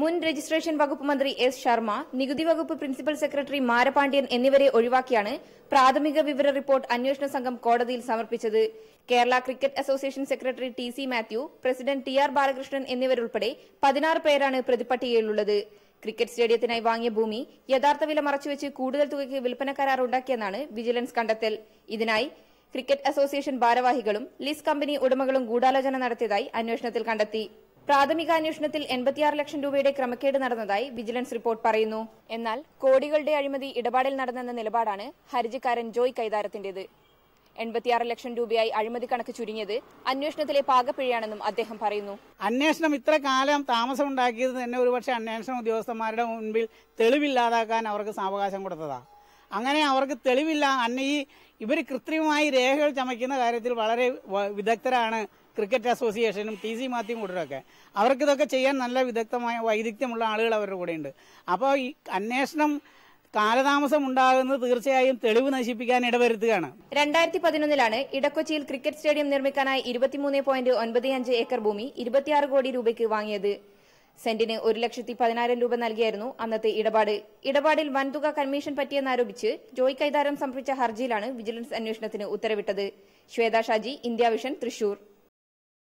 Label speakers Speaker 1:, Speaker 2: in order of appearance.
Speaker 1: മുൻ രജിസ്ട്രേഷൻ വകുപ്പ് മന്ത്രി എസ് ശർമ്മ നികുതി വകുപ്പ് പ്രിൻസിപ്പൽ സെക്രട്ടറി മാരപാണ്ഡ്യൻ എന്നിവരെ ഒഴിവാക്കിയാണ് പ്രാഥമിക വിവര റിപ്പോർട്ട് അന്വേഷണ സംഘം കോടതിയിൽ സമർപ്പിച്ചത്. Kerala cricket association secretary T C Mathew president T R Balakrishnan എന്നിവരുൾപ്പെടെ പതിനാറ് പേരാണ് പ്രതിപട്ടികയിലുള്ളത് ക്രിക്കറ്റ് സ്റ്റേഡിയത്തിനായി വാങ്ങിയ ഭൂമി യഥാർത്ഥ വില മറച്ചുവെച്ച് കൂടുതൽ തുകയ്ക്ക് വിൽപ്പന കരാർ ഉണ്ടാക്കിയെന്നാണ് വിജിലൻസ് കണ്ടെത്തൽ. ഇതിനായി ക്രിക്കറ്റ് അസോസിയേഷൻ ഭാരവാഹികളും ലീസ് കമ്പനി ഉടമകളും ഗൂഢാലോചന നടത്തിയതായി അന്വേഷണത്തിൽ കണ്ടെത്തി. പ്രാഥമിക അന്വേഷണത്തിൽ എൺപത്തിയാറ് ലക്ഷം രൂപയുടെ ക്രമക്കേട് നടന്നതായി വിജിലൻസ് റിപ്പോർട്ട് പറയുന്നു. എന്നാൽ കോടികളുടെ അഴിമതി ഇടപാടിൽ നടന്നെന്ന നിലപാടാണ് ഹർജിക്കാരൻ ജോയ് കൈതാരത്തിന്റേത്. എൺപത്തിയാറ് ലക്ഷം രൂപയായി അഴിമതി കണക്ക് ചുരുങ്ങിയത് അന്വേഷണത്തിലെ പാകപ്പിഴയാണെന്നും അദ്ദേഹം പറയുന്നു.
Speaker 2: അന്വേഷണം ഇത്ര കാലം താമസം ഉണ്ടാക്കിയത് തന്നെ ഒരുപക്ഷെ അന്വേഷണ ഉദ്യോഗസ്ഥന്മാരുടെ മുൻപിൽ തെളിവില്ലാതാക്കാൻ അവർക്ക് സാവകാശം കൊടുത്തതാ. അങ്ങനെ അവർക്ക് തെളിവില്ല. അന്ന ഈ ഇവർ കൃത്രിമമായി രേഖകൾ ചമയ്ക്കുന്ന കാര്യത്തിൽ വളരെ വിദഗ്ധരാണ് ക്രിക്കറ്റ് അസോസിയേഷനും ടി സി മാത്യം കൂട്ടരൊക്കെ അവർക്ക് ഇതൊക്കെ ചെയ്യാൻ നല്ല വിദഗ്ധമായ വൈദഗ്ധ്യമുള്ള ആളുകൾ അവരുടെ കൂടെയുണ്ട്. അപ്പോൾ ഈ അന്വേഷണം കാലതാമസം ഉണ്ടാകുന്നത് തീർച്ചയായും തെളിവ് നശിപ്പിക്കാൻ ഇടവരുത്തുകയാണ്.
Speaker 1: രണ്ടായിരത്തി പതിനൊന്നിലാണ് ഇടക്കൊച്ചിയിൽ ക്രിക്കറ്റ് സ്റ്റേഡിയം നിർമ്മിക്കാനായി ഇരുപത്തിമൂന്ന് പോയിന്റ് ഒൻപത് അഞ്ച് ഏക്കർ ഭൂമി ഇരുപത്തിയാറ് കോടി രൂപയ്ക്ക് വാങ്ങിയത്. സെന്റിന് ഒരു ലക്ഷത്തി പതിനായിരം രൂപ നൽകിയായിരുന്നു അന്നത്തെ ഇടപാട്. ഇടപാടിൽ വൻതുക കമ്മീഷൻ പറ്റിയെന്നാരോപിച്ച് ജോയ് കൈതാരം സമർപ്പിച്ച ഹർജിയിലാണ് വിജിലൻസ് അന്വേഷണത്തിന് ഉത്തരവിട്ടത്. Shwetha Shaji India vision Thrissur.